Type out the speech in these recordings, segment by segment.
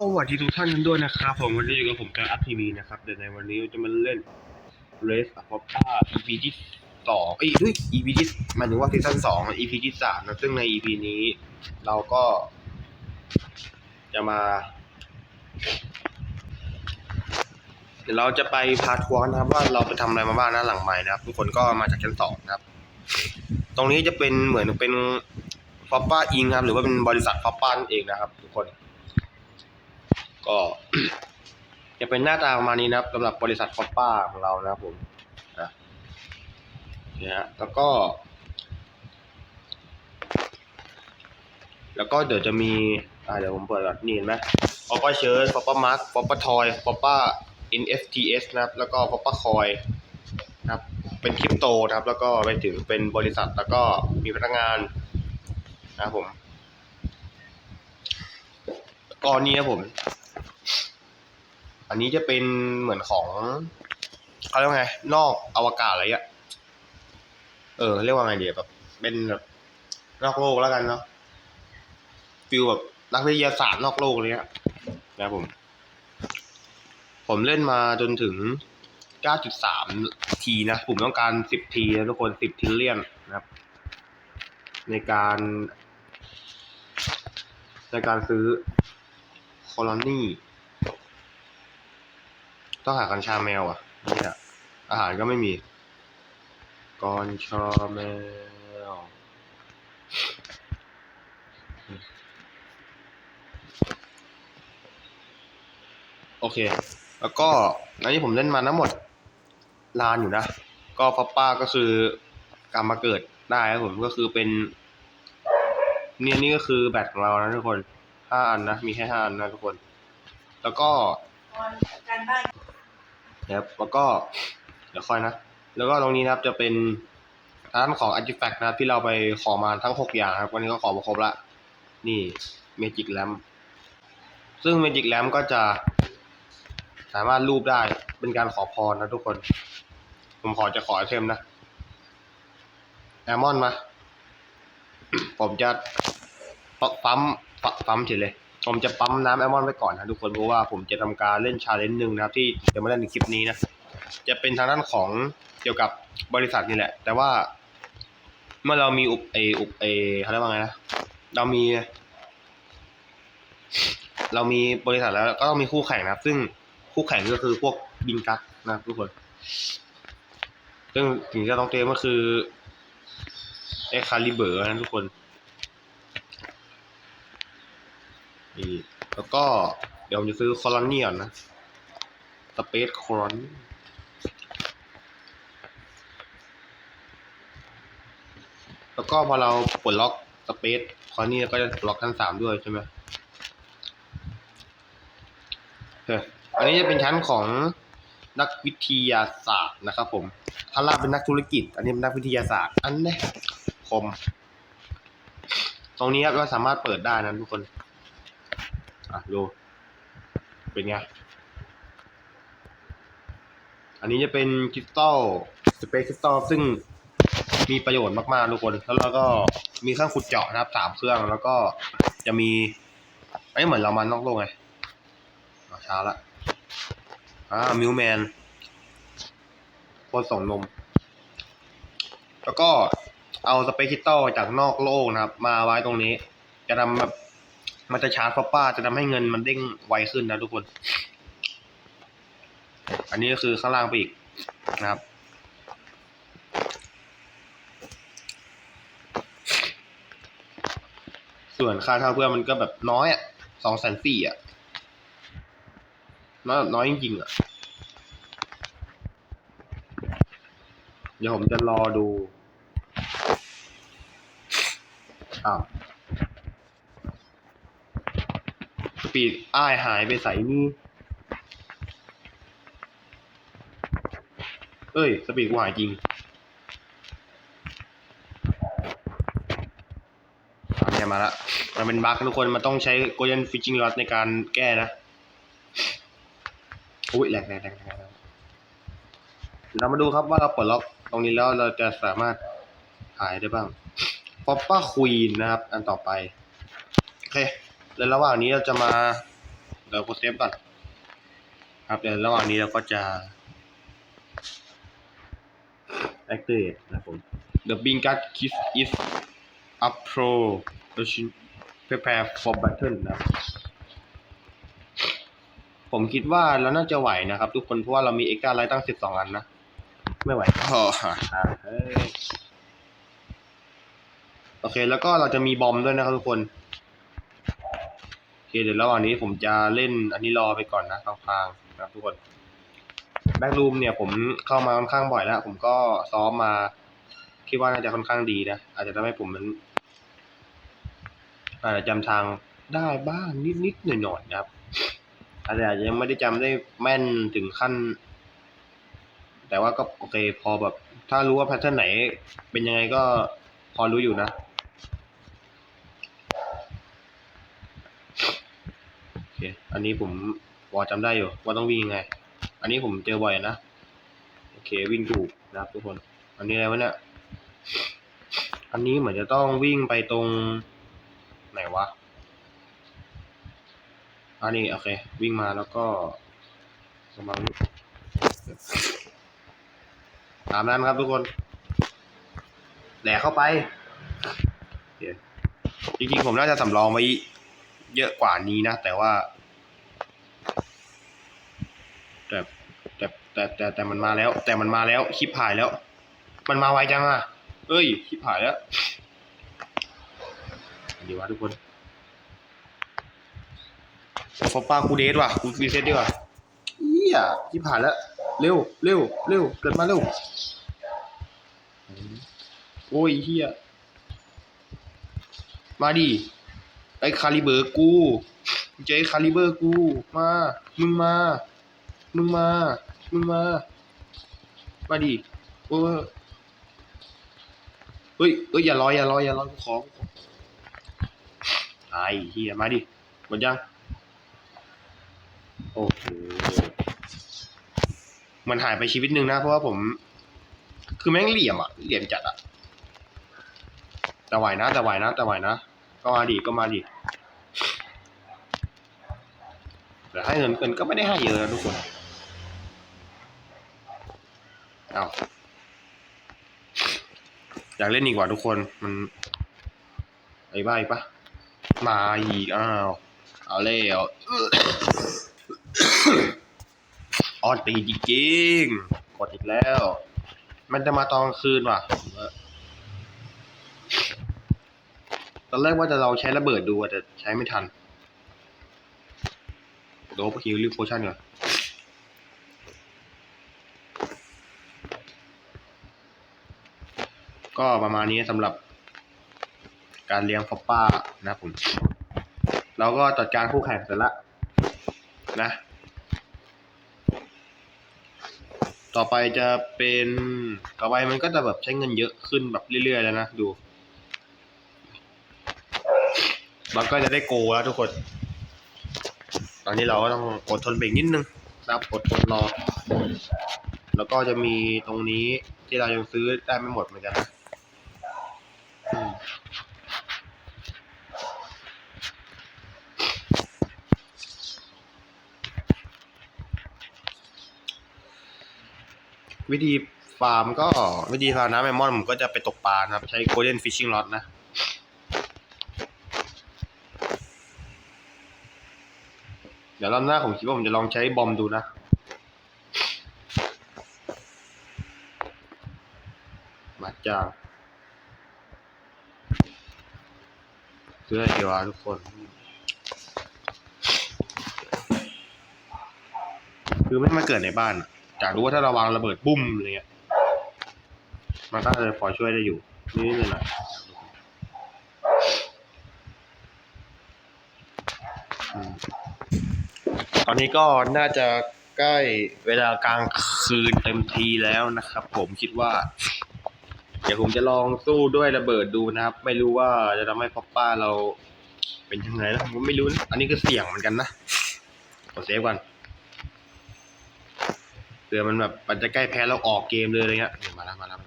สวัสดีทุกท่านกันด้วยนะครับผมวันนี้อยู่กับผมกับอัพทีวีนะครับเดี๋ยวในวันนี้จะมาเล่น Race of p a EP ที่สองเอ้ยด้วย EP ที่มายถึงว่าซีซั่นสอง EP ที่สามนะซึ่งใน EP นี้ เราก็ จะมา เดี๋ยวเราจะไปพาทัวร์นะครับว่าเราไปทำอะไรมาบ้างนะหลังใหม่นะครับ ทุกคนก็มาจากชั้นสองนะครับ ตรงนี้จะเป็นเหมือนเป็นฟอปป้าอิงครับ หรือว่าเป็นบริษัทฟอปป้านั่นเองนะครับ ทุกคน ก็จะเป็นหน้าตาประมาณนี้นะครับสำหรับบริษัทฟอปป้าของเรานะครับผมนะเนี่ยฮะแล้วก็ แล้วก็เดี๋ยวจะมีอ่าเดี๋ยวผมเปิดก่อนนี่เห็นไหมฟอปป้าเชิร์ตฟอปป้ามาร์คฟอปป้าทอยฟอปป้า NFTS นะครับ แล้วก็ฟอปป้าคอยนะครับ เป็นคริปโตนะครับ แล้วก็ไปถึงเป็นบริษัทแล้วก็มีพนักงานนะครับผมก็นี่ครับผม อันนี้จะเป็นเหมือนของเขาเรียกว่าไง นอกอวกาศอะไรอะเออ เรียกว่าไงเดียแบบเป็นแบบนอกโลกแล้วกันเนาะฟิลแบบนักวิทยาศาสตร์นอกโลกเลยอะนะผม ผมเล่นมาจนถึง 9.3 ทีนะ ผมต้องการ 10 ทีนะทุกคน 10 ทิลเลียนนะครับ ในการ ในการซื้อคอลอนี่ ต้องหากัญชาแมวอะเนี่ยอาหารก็ไม่มีกัญชาแมวโอเค แล้วก็อันนี้ผมเล่นมาทั้งหมดลานอยู่นะ ก็ฟอปป้าก็คือการมาเกิดได้ครับผมก็คือเป็นเนี่ยนี่ก็คือแบตของเรานะทุกคนห้าอันนะ มีแค่ห้าอันนะทุกคน แล้วก็การบ้าน นะครับ แล้วก็เดี๋ยวค่อยนะ แล้วก็ตรงนี้นะครับจะเป็นร้านของ Artifact นะครับที่เราไปขอมาทั้งหกอย่างครับ วันนี้ก็ขอมาครบละ นี่ Magic Lamp ซึ่ง Magic Lamp ก็จะสามารถรูปได้เป็นการขอพรนะทุกคน ผมขอจะขอไอเทมนะแอมอนมา ผมจะปั๊มปั๊มเฉยเลย ผมจะปั๊มน้ำแอลมอนไว้ก่อนนะทุกคนเพราะว่าผมจะทำการเล่นชาเลนจ์หนึ่งนะครับที่จะมาเล่นในคลิปนี้นะจะเป็นทางด้านของเกี่ยวกับบริษัทนี่แหละ แต่ว่า เมื่อเรามีอุปเออุปเอเขาเรียกว่าไงนะเรามี เรามีบริษัทแล้วก็ต้องมีคู่แข่งนะครับ ซึ่งคู่แข่งก็คือพวกบินกักนะทุกคนซึ่งสิ่งที่เราต้องเตรียมก็คือไอ้คาลิเบอร์นะทุกคน นี่แล้วก็เดี๋ยวผมจะซื้อคอลอนนี่ก่อนะสเปซคอลอนแล้วก็พอเราปลดล็อกสเปซคอลอนนี่ก็จะปลดล็อกชั้นสามด้วยใช่ไหมโอเคอันนี้จะเป็นชั้นของนักวิทยาศาสตร์นะครับผมถ้าล่าเป็นนักธุรกิจ อันนี้เป็นนักวิทยาศาสตร์ อันนี้คม ตรงนี้ครับเราสามารถเปิดได้นะทุกคน อะดู เป็นไง อันนี้จะเป็นคริสตัลสเปซคริสตัลซึ่งมีประโยชน์มากๆทุกคน แล้วเราก็มีเครื่องขุดเจาะนะครับสามเครื่อง แล้วก็จะมีไอ้เหมือนเรามานนอกโลกไงช้าละอ่ามิวแมนคนส่งนม แล้วก็เอาสเปซคริสตัลจากนอกโลกนะครับ มาไว้ตรงนี้ จะทำแบบ มันจะชาร์จฟอป้าจะทำให้เงินมันเด้งไวขึ้นนะทุกคน อันนี้ก็คือข้างล่างไปอีกนะครับ ส่วนค่าเช่าเพื่อนมันก็แบบน้อยอะสองแสนสี่อะ น้อยแบบน้อยจริงๆอะ เดี๋ยวผมจะรอดูอ้าว ส ปีดอ้ายหายไปใส่นี่ เอ้ย สปีดกูหายจริงอะเนี่ยมาละ มันเป็นบั๊กทุกคน มันต้องใช้ golden fishing rod ในการแก้นะ อุ้ยแหลกแหลกแหลกแหลกเรามาดูครับว่าเราปลดล็อกตรงนี้แล้วเราจะสามารถหายได้บ้าง p o p ป้าควีนนะครับ อันต่อไป โอเค แล้วระหว่างนี้เราจะมาดี๋ยวกดเซฟก่อนครับเดี๋ยวระหว่างนี้เราก็จะ activate นะครับผม The Bing Guard Kiss is up pro prepare for battle นะครับผมคิดว่าเราน่าจะไหวนะครับ ทุกคนเพราะว่าเรามีเอ็กซ์ตร้าไลท์ตั้งสิบสองอันนะ ไม่ไหวอ๋ออ่าเฮ้ยโอเค แล้วก็เราจะมีบอมด้วยนะครับทุกคนโอเคเดี๋ยวระหว่างนี้ผมจะเล่นอันนี้รอไปก่อนนะกลางนะครับทุกคนแบ็กรูมเนี่ยผมเข้ามาค่อนข้างบ่อยแล้ว ผมก็ซ้อมมา คิดว่าน่าจะค่อนข้างดีนะ อาจจะทำให้ผมมันอาจจะจำทางได้บ้างนิดๆหน่อยๆนะครับอาจจะอาจจะยังไม่ได้จำได้แม่นถึงขั้น แต่ว่าก็โอเคพอแบบ ถ้ารู้ว่าแพทเทิร์นไหน เป็นยังไงก็พอรู้อยู่นะ อเคอันนี้ผมพอจำได้อยู่ว่าต้องวิ่งยังไง อันนี้ผมเจอบ่อยนะ โอเควิ่งถูกนะครับทุกคน อันนี้อะไรวะเนี่ย อันนี้เหมือนจะต้องวิ่งไปตรงไหนวะ อันนี้โอเค วิ่งมาแล้วก็กำลังตามนั้นครับทุกคน แหลกเข้าไปจริงๆผมน่าจะสำรองไว้เยอะกว่านี้นะ แต่ว่า แต่ แต่แต่แต่มันมาแล้ว แต่มันมาแล้วคลิปหายแล้ว มันมาไวจังอะ เอ้ยคลิปหายแล้วดีวะทุกคนฟอปป้ากูเดทว่ะกูรีเซ็ตดีกว่าเอี้ยที่ผ่านแล้วเร็วเร็วเร็วเกิดมาเร็วโอ้ยเฮียมาดิไอ้คาลิเบอร์กูเจอไอ้คาลิเบอร์กู มา มึงมา มึงมา มึงมา มาดิโอ้ยเฮ้ยเฮ้ยอย่ารออย่ารออย่ารอกูขอกูขอไอ้เฮียมาดิหมดยังโอ้โหมันหายไปชีวิตหนึ่งนะ เพราะว่าผม คือแม่งเหลี่ยมอะเหลี่ยมจัดอะแต่ไหวนะแต่ไหวนะแต่ไหวนะ ก็มาดิก็มาดิแต่ให้เงินเกินก็ไม่ได้ให้เยอะนะทุกคน เอาอยากเล่นอีกว่าทุกคน มัน ไอ้บ้าอีกปะมาอีก อ้าว เอาเล่วออนตีจริงๆกดอีกแล้ว มันจะมาตอนคืนว่ะ ตอนแรกว่าจะลองใช้ระเบิดดูแต่ใช้ไม่ทันโดบคิวรีโพชั่นก่อน ก็ประมาณนี้สำหรับการเลี้ยงฟอปป้านะผมเราก็จัดการคู่แข่งเสร็จละนะ ต่อไปจะเป็นต่อไปมันก็จะแบบใช้เงินเยอะขึ้นแบบเรื่อยๆแล้วนะดูมันก็จะได้โกแล้วทุกคน ตอนนี้เราก็ต้องอดทนเบรกนิดนึงนะครับอดทนรอ แล้วก็จะมีตรงนี้ที่เรายังซื้อได้ไม่หมดเหมือนกันนะ วิธีฟาร์มก็วิธีฟาร์มน้ำแมมมอนผมก็จะไปตกปลานะครับ ใช้ Golden Fishing Rod นะเดี๋ยวรอบหน้าผมคิดว่าผมจะลองใช้บอมดูนะมาจ้างเพื่อเดียวะทุกคน คือไม่มาเกิดในบ้านอะ อยากรู้ว่าถ้าเราวางระเบิดบุ้มอะไรเงี้ย มันก็จะพอช่วยได้อยู่นิดๆหน่อยตอนนี้ก็น่าจะใกล้เวลากลางคืนเต็มทีแล้วนะครับ ผมคิดว่า เดี๋ยวผมจะลองสู้ด้วยระเบิดดูนะครับ ไม่รู้ว่าจะทำให้ป๊อปป้าเราเป็นยังไงนะผมไม่รู้นะอันนี้ก็เสี่ยงเหมือนกันนะกดเซฟก่อน ผื่อมันแบบมันจะใกล้แพ้แล้วออกเกมเลยอะไรเงี้ยเนี่ยมาแล้วมาแล้ว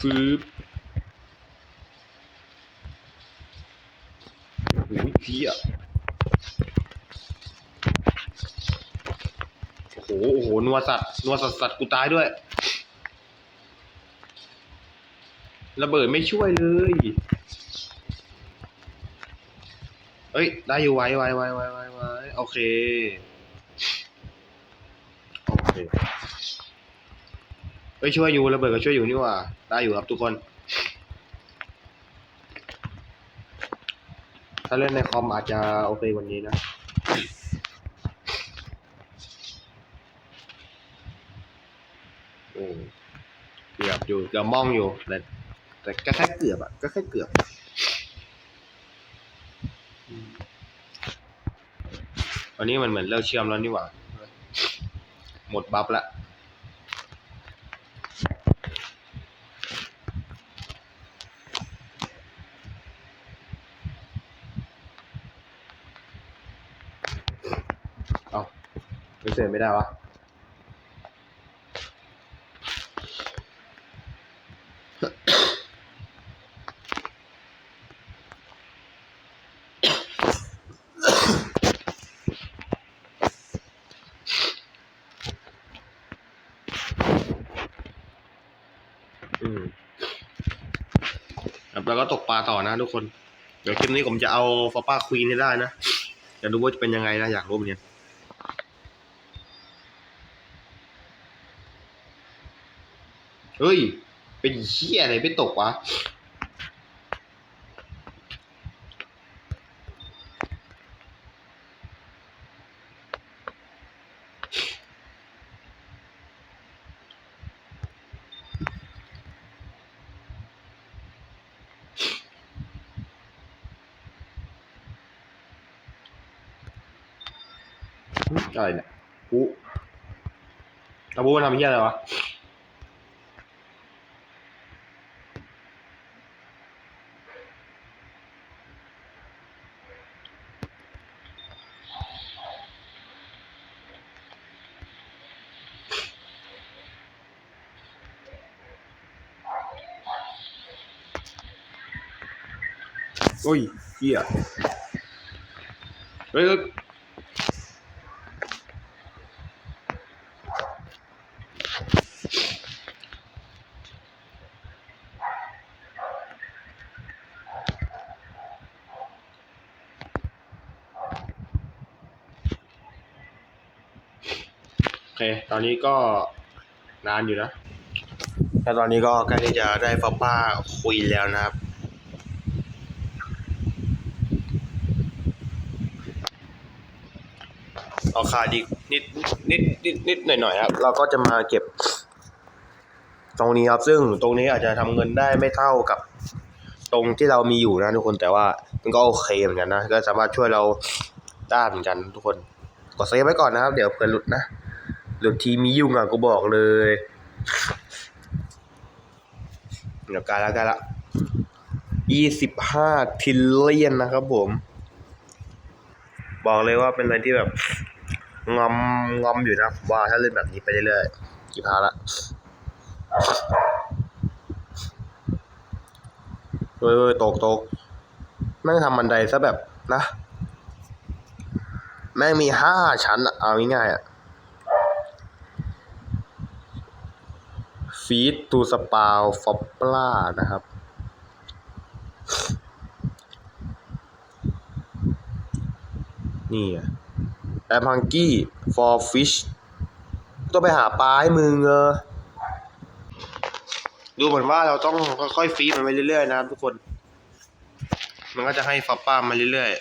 ฟืบโอ้ยเพี้ยโอ้โหโอ้โหนัวสัตว์นัวสัตว์สัตว์กูตายด้วย ระเบิดไม่ช่วยเลยเอ้ย ได้อยู่ไว้ไว้ไว้ไว้ไว้ไว้โอเค โอเค เอ้ยช่วยอยู่ระเบิดก็ช่วยอยู่นี่หว่าได้อยู่ครับทุกคน ถ้าเล่นในคอมอาจจะโอเควันนี้นะโอ้เกือบอยู่เกือบมองอยู่แต่แต่ก็แค่เกือบอะก็แค่เกือบอืมตอนนี้มันเหมือนเลิกเชื่อมแล้วนี่หว่า หมดบัฟละ เอาไม่ เสร็จไม่ได้วะอืมแล้วก็ตกปลาต่อนะทุกคน เดี๋ยวคลิปนี้ผมจะเอาฟอป้าควีนให้ได้นะอยากดูว่าจะเป็นยังไงนะ อยากรู้เหมือนกัน เฮ้ย เป็นเหี้ยอะไรไปตกวะอะไรเนี่ยปุ๊อาปุ๊มันทำเหี้ยอะไรวะ โอ้ยเหี้ยเฮ้ยเฮ้ยโอเค ตอนนี้ก็นานอยู่นะแต่ตอนนี้ก็ใกล้ที่จะได้ฟ้าป้าคุยแล้วนะครับ เอาขาดีนิดนิดนิดนิดหน่อยหน่อยครับ เราก็จะมาเก็บ ตรงนี้ครับ ซึ่งตรงนี้อาจจะทำเงินได้ไม่เท่ากับ ตรงที่เรามีอยู่นะทุกคนแต่ว่ามันก็โอเคเหมือนกันนะก็สามารถช่วยเราได้เหมือนกันทุกคนกดเซฟไว้ก่อนนะครับ เดี๋ยวเผื่อหลุดนะหลุดทีมียุ่งอะกูบอกเลยเดี๋ยวการและการละยี่สิบห้าทิลเลียนนะครับผม บอกเลยว่าเป็นอะไรที่แบบ งอมงอมอยู่นะว่าถ้าเล่นแบบนี้ไปเรื่อยๆกี่พาละเว้ยตกตกแม่งทำบันไดซะแบบนะ แม่งมีห้าชั้นอะเอาง่ายๆอะฟีดตูสปาวฟอปปลานะครับ นี่อะ แอปฮังกี้ for fish ต้องไปหาปลาให้มึงเออดูเหมือนว่าเราต้องค่อยๆฟีดมันไปเรื่อยๆนะครับทุกคน มันก็จะให้ฟอปป้ามาเรื่อยๆ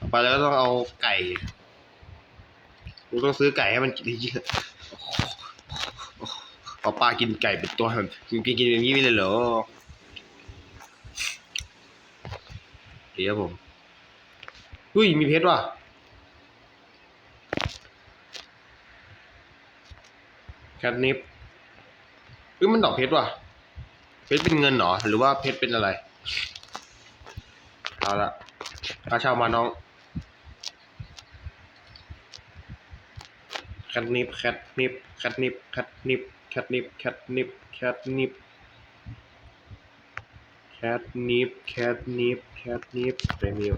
ต่อไปแล้วก็ต้องเอาไก่กูต้องซื้อไก่ให้มันกินเยอะฟอปป้ากินไก่เป็นตัวมันกินกินอย่างนี้ไม่เลยเหรอ ดี๋ยวผมอุ้ยมีเพชรว่ะแคทนิปอุ้ยมันดอกเพชรว่ะ เพชรเป็นเงินหรอ หรือว่าเพชรเป็นอะไร เอาละค่าเช่ามาน้องแคทนิปแคทนิปแคทนิปแคทนิปแคทนิปแคทนิปแคทนิป แคทนิปแคทนิปแคทนิปเรมิว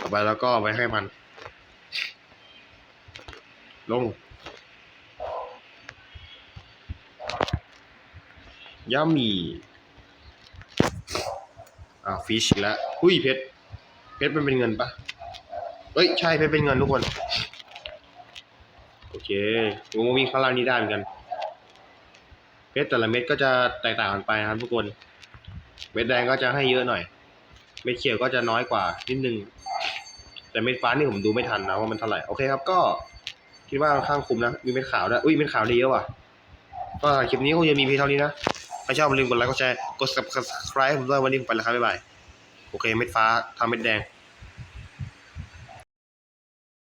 ต่อไปแล้วก็ไว้ให้มัน ลงย่ามีอ่าฟิชแล้วหุ้ยเพชรเพชรมันเป็นเงินปะเอ้ย ใช่เพชรเป็นเงินทุกคน โอเคงูวิ่งข้างล่างนี้ได้เหมือนกัน เพชรแต่ละเม็ดก็จะแตกต่างกันไปนะครับทุกคน เม็ดแดงก็จะให้เยอะหน่อย เม็ดเขียวก็จะน้อยกว่านิดนึง แต่เม็ดฟ้านี่ผมดูไม่ทันนะว่ามันเท่าไหร่ โอเคครับก็คิดว่าค่อนข้างคุ้มนะ มีเม็ดขาวด้วย อุ้ยเม็ดขาวได้เยอะว่ะ ก็คลิปนี้คงจะมีเพียงเท่านี้นะใครชอบอย่าลืมกดไลค์ กดแชร์ กด subscribe ผมด้วยวันนี้ผมไปแล้วครับบ๊ายบาย โอเค เม็ดฟ้าทำเม็ดแดง